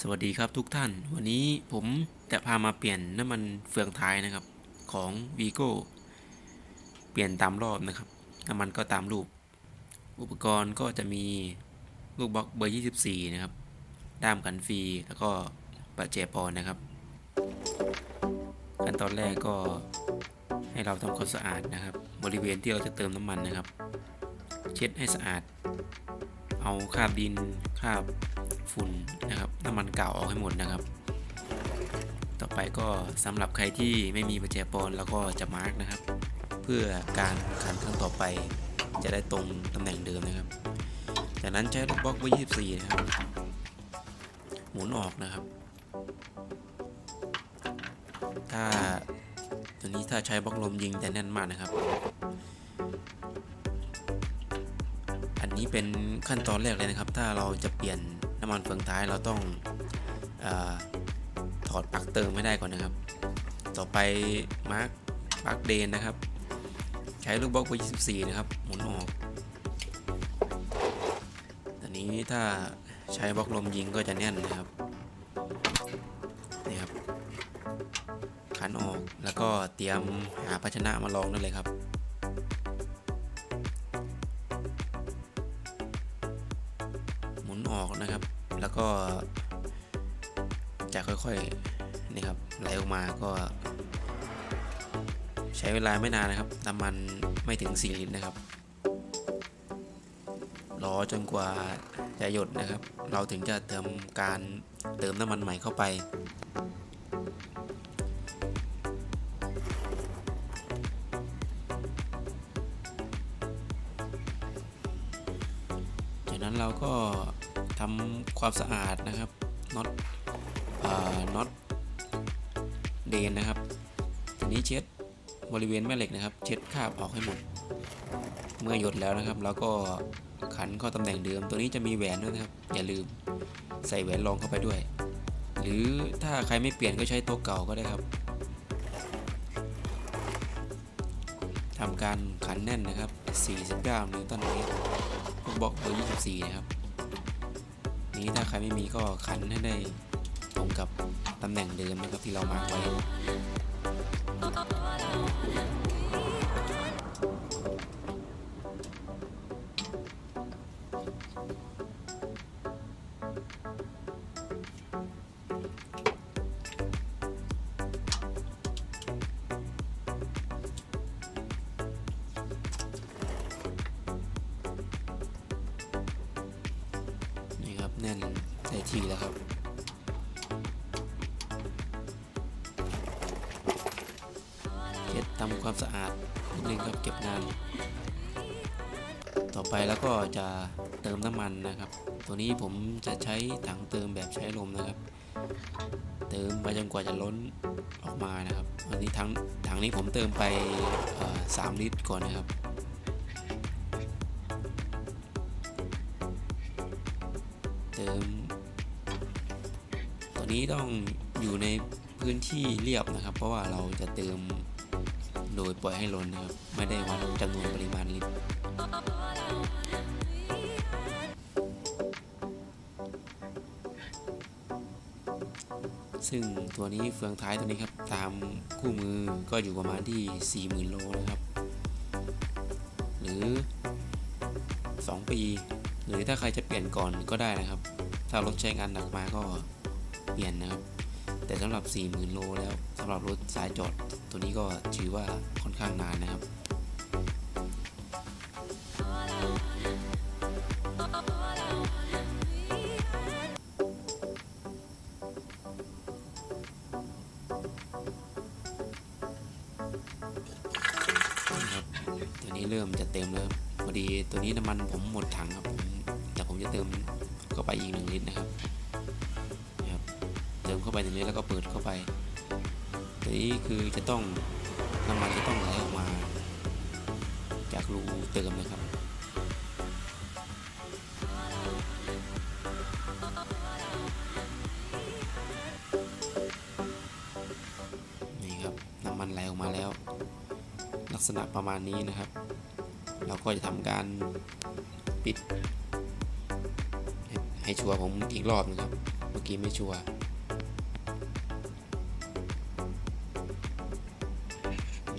สวัสดีครับทุกท่าน วันนี้ผมจะพามาเปลี่ยนน้ำมันเฟืองท้ายนะครับของ v i g o เปลี่ยนตามรอบนะครับ น้ำมันก็ตามรูป อุปกรณ์ก็จะมีลูกบล็อกเบอร์ 24 นะครับ ด้ามกันฟรีแล้วก็ปะแจปอนนะครับ ขั้นตอนแรกก็ให้เราทำความสะอาดนะครับ บริเวณที่เราจะเติมน้ำมันนะครับ เช็ดให้สะอาด เอาคราบดินคราบ ฝุ่นนะครับน้ำมันเก่าออกให้หมดนะครับ ต่อไปก็สำหรับใครที่ไม่มีประแจปอนแล้วก็จะมาร์กนะครับ เพื่อการขันครั้งต่อไป จะได้ตรงตำแหน่งเดิมนะครับ จากนั้นใช้ลูกบล็อกเบอร์24 นะครับ หมุนออกนะครับ ถ้าตัวนี้ถ้าใช้บล็อกลมยิงจะแน่นมากนะครับอันนี้เป็นขั้นตอนแรกเลยนะครับ ถ้าเราจะเปลี่ยน น้ำมันเฟืองท้ายเราต้องอถอดปลั๊กเติมไม่ได้ก่อนนะครับ ต่อไปมาร์กปลั๊กเดนนะครับ ใช้ลูกบล็อกเบอร์24 นะครับ หมุนออกอันนี้ถ้าใช้บล็อกลมยิงก็จะแน่นนะครับนี่ครับขันออกแล้วก็เตรียมหาภาชนะมาลองได้เลยครับหมุนออกนะครับ แล้วก็จะค่อยๆนี่ครับไหลออกมาก็ ใช้เวลาไม่นานนะครับน้ำมันไม่ถึง 4 ลิตรนะครับรอจนกว่าจะหยดนะครับ เราถึงจะเติมการเติมน้ำมันใหม่เข้าไปจากนั้นเราก็ ทำความสะอาดนะครับน็อตน็อตเดนนะครับทีนี้เช็ดบริเวณแม่เหล็กนะครับ เช็ดคราบออกให้หมด เมื่อหยดแล้วนะครับเราก็ขันเข้าตำแหน่งเดิม ตัวนี้จะมีแหวนด้วยนะครับ อย่าลืมใส่แหวนรองเข้าไปด้วย หรือถ้าใครไม่เปลี่ยนก็ใช้โต๊ะเก่าก็ได้ครับทำการขันแน่นนะครับ 49นิวตันเมตรบล็อกเบอร์24 นะครับ นี้ถ้าใครไม่มีก็ขันให้ได้ตรงกับตำแหน่งเดิมนะครับที่เรามาร์กไว้ แน่นได้ทีแล้วครับเช็ดทำความสะอาดนิดนึงครับเก็บงาน ต่อไปแล้วก็จะเติมน้ำมันนะครับ ตัวนี้ผมจะใช้ถังเติมแบบใช้ลมนะครับ เติมไปจนกว่าจะล้นออกมานะครับวันนี้ถังถังนี้ผมเติมไป3ลิตรก่อนนะครับ เติม ตัวนี้ต้องอยู่ในพื้นที่เรียบนะครับ เพราะว่าเราจะเติมโดยปล่อยให้ล้นนะครับ ไม่ได้วัดจำนวนปริมาณลิตรซึ่งตัวนี้เฟืองท้ายตัวนี้ครับ ตามคู่มือก็อยู่ประมาณที่ 40,000 โลนะครับ หรือ 2 ปี หรือถ้าใครจะเปลี่ยนก่อนก็ได้นะครับ ถ้ารถใช้งานหนักมาก็เปลี่ยนนะครับ แต่สำหรับ 40,000 โลแล้วสำหรับรถสายจอดตัวนี้ก็ถือว่าค่อนข้างนานนะครับตัวนี้เริ่มจะเต็มแล้วครับพอ ดีตัวนี้น้ำมันผมหมดถังครับผมแต่ผมจะเติมเข้าไปอีกหนึ่งลิตรนะครับนะครับ เติมเข้าไปหนึ่งลิตรแล้วก็เปิดเข้าไปตัวนี้คือจะต้องน้ำมันจะต้องไหลออกมา จากรูเติมนะครับนี่ครับน้ำมันไหลออกมาแล้ว ลักษณะประมาณนี้นะครับ เราก็จะทำการปิด ให้ชัวร์ผมอีกรอบนะครับ เมื่อกี้ไม่ชัวร์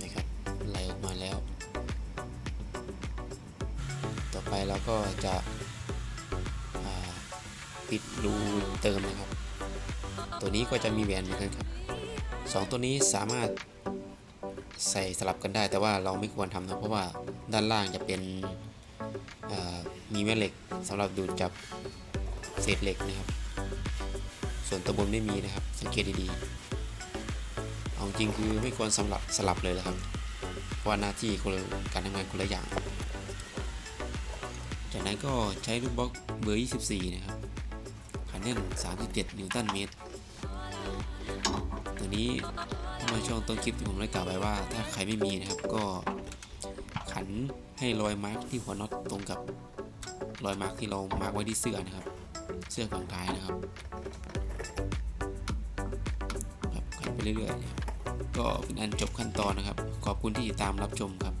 นี่ครับไหลออกมาแล้ว ต่อไปเราก็จะปิดรูเติมนะครับ ตัวนี้ก็จะมีแหวนเหมือนกันครับสองตัวนี้สามารถ ใส่สลับกันได้ แต่ว่าเราไม่ควรทำนะเพราะว่าด้านล่างจะเป็นมีแม่เหล็กสำหรับดูดจับเศษเหล็กนะครับ ส่วนตัวบนไม่มีนะครับ สังเกตดีๆเอาจริงคือไม่ควรสำหรับสลับเลยนะครับเพราะว่าหน้าที่คนการทำงานคนละอย่าง จากนั้นก็ใช้ลูกบล็อกเบอร์ 24 นะครับขันแน่น37 นิวตันเมตร ตัวนี้ เมื่อช่วงต้นคลิปที่ผมได้กล่าวไปว่า ถ้าใครไม่มีนะครับก็ขันให้รอยมาร์กที่หัวน็อตตรงกับรอยมาร์กที่เรามาร์กไว้ที่เสื้อนะครับ เสื้อฝั่งท้ายนะครับแบบขันไปเรื่อยๆนะครับก็เป็นอันจบขั้นตอนนะครับ ขอบคุณที่ติดตามรับชมครับ